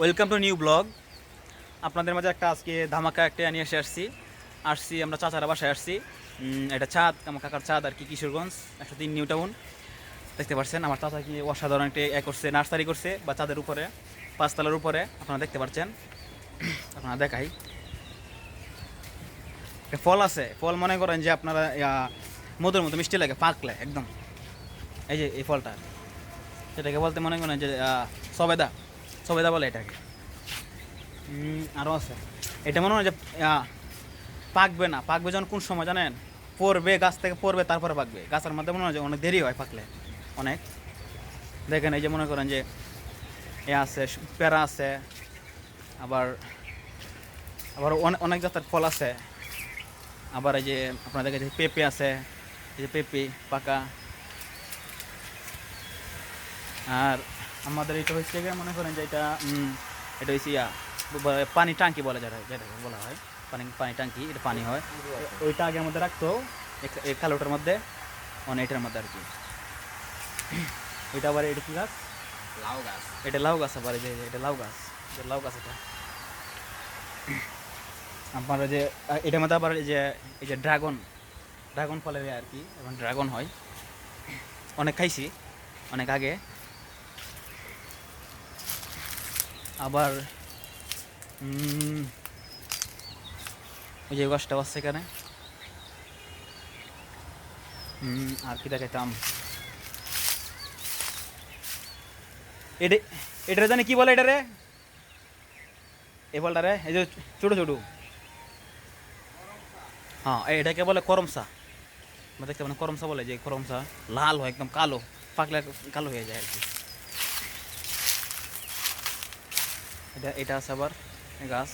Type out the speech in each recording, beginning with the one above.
Welcome to new blog আপনাদের মাঝে একটা আজকে ধামাকা একটা নিয়ে এসে আসছি। আসছি, আমরা চাচারা বাসায় আসছি। এটা ছাদ, আমার কাকার ছাদ আর কি, কিশোরগঞ্জ একশো তিন নিউ টাউন দেখতে পাচ্ছেন আমার চাচা কি অসাধারণ একটা এ করছে, নার্সারি করছে, বা ছাদের উপরে, পাঁচতলার উপরে, আপনারা দেখতে পাচ্ছেন আপনারা দেখাই। ফল আছে, ফল মনে করেন যে আপনারা মধুর মতো মিষ্টি লাগে পাকলে একদম। এই যে, এই ফলটা। সেটাকে বলতে মনে করেন যে সবেদা। সবেদা বলে এটাকে। আরও আছে। এটা মনে হয় যে পাকবে না। পাকবে যখন কোন সময় জানেন? পড়বে, গাছ থেকে পড়বে, তারপরে পাকবে। গাছের মধ্যে মনে হয় যে অনেক দেরি হয় পাকলে। অনেক। দেখেন এই যে মনে করেন যে, এ আছে, পেয়ারা আছে, আবার আবার অনেক অনেক জাতের ফল আছে। আবার এই যে আপনার দেখে যে পেঁপে আছে, এই যে পেঁপে, পাকা। আর আমাদের এটা হচ্ছে গিয়ে মনে করেন যে এটা এটা হচ্ছে ইয়া পানি টাঙ্কি বলে যেটা যেটাকে বলা হয়। পানি পানি টাঙ্কি এটা পানি হয়। ওইটা আগে মধ্যে রাখতো এক- কালোটার মধ্যে মানে এটার মধ্যে আর কি। এটা আবার এটা কি গাছ? লাউ গাছ। এটা লাউ গাছ আবার যে এটা লাউ গাছ এটা লাউ গাছ এটা। আপনার যে এটার মধ্যে আবার যে এই যে ড্রাগন ড্রাগন ফলের আর কি এবং ড্রাগন হয়। অনেক খাইছি অনেক আগে। আবার ওই যে গাছটা আছে এখানে। আর কি দেখাইতাম। এটা এটা জানি কি বলে এটা রে এই ফলটা রে, এই যে ছোটো ছোটো হ্যাঁ এটাকে বলে করমসা। দেখতে মানে করমসা বলে যে করমসা লাল হয়, একদম কালো, পাকলে কালো হয়ে যায় আর কি। এটা এটা আছে আবার গাছ।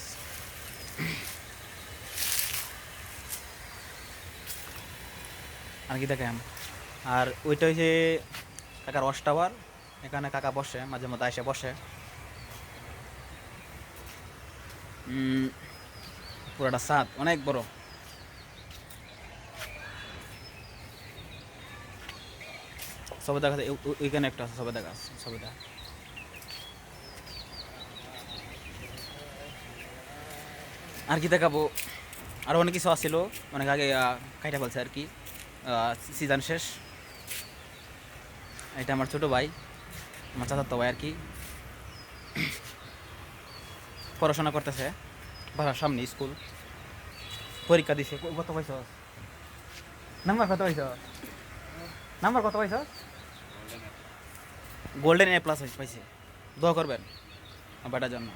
আর কি দেখাম আর ওইটা হচ্ছে কাকার টাওয়ার, এখানে কাকা বসে, মাঝে মধ্যে এসে বসে। পুরাটা সাত অনেক বড়। গাছ ও- ও- ওইখানে একটা আছে সবেদা গাছ সবেদা আর কি দেখাবো? আরও অনেক কিছু আসছিল অনেক আগে কাইটা ফেলছে আর কি সিজন শেষ। এটা আমার ছোট ভাই, আমার চাচাতো ভাই আর কি। পড়াশোনা করতেছে, বাসার সামনে স্কুল। পরীক্ষা দিছে কত পাইছ? নাম্বার কত পাইছ? নাম্বার কত পাইছ? গোল্ডেন এ প্লাস পাইছে। দোয়া করবেন বেটার জন্য।